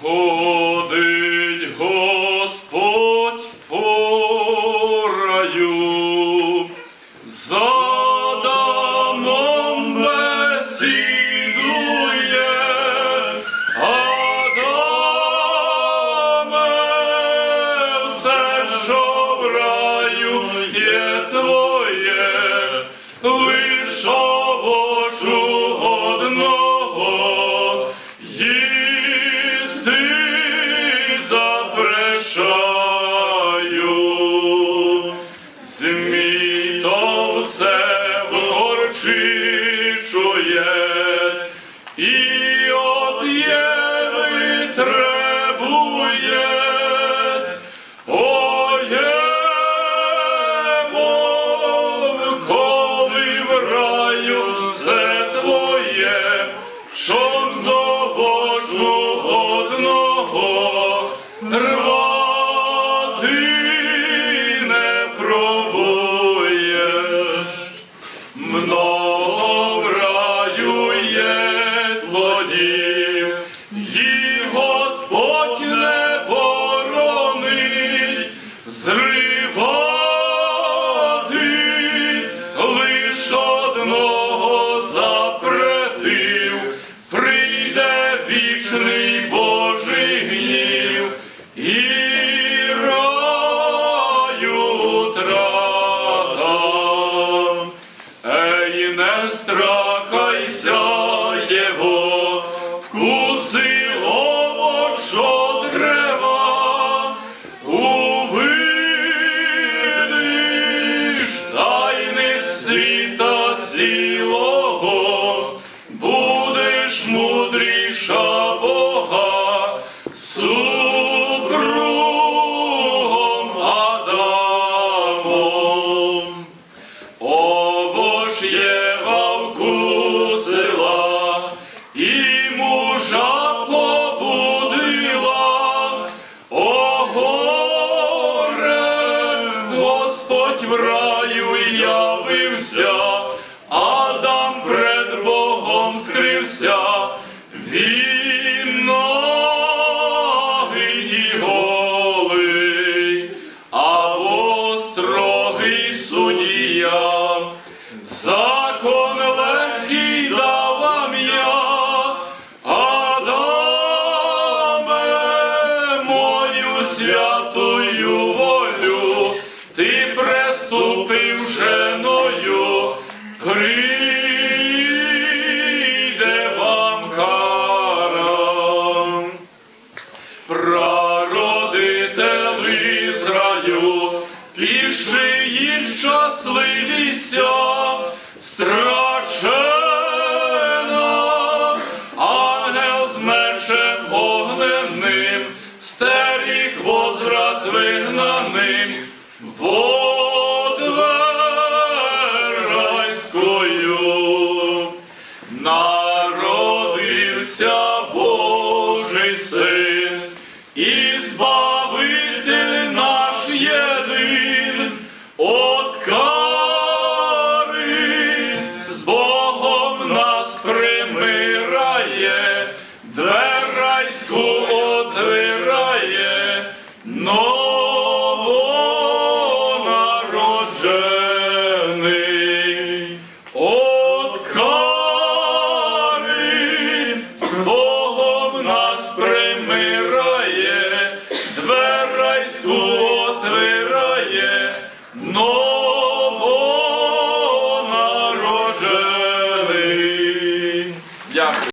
Ходить вгорчичує, і от Єви требує, Оємов, коли в раю все твоє, щоб заводжу одного мудріша Бога, супругом Адамом. Овоч Єва вкусила і мужа побудила. О, горе, Господь в раю явився, Закон легкий дав вам я, Адаме, мою святую волю, ти преступив женою, прийде вам кара. Прародителі з раю, пішли їх щасливіся, возврат вигнаним,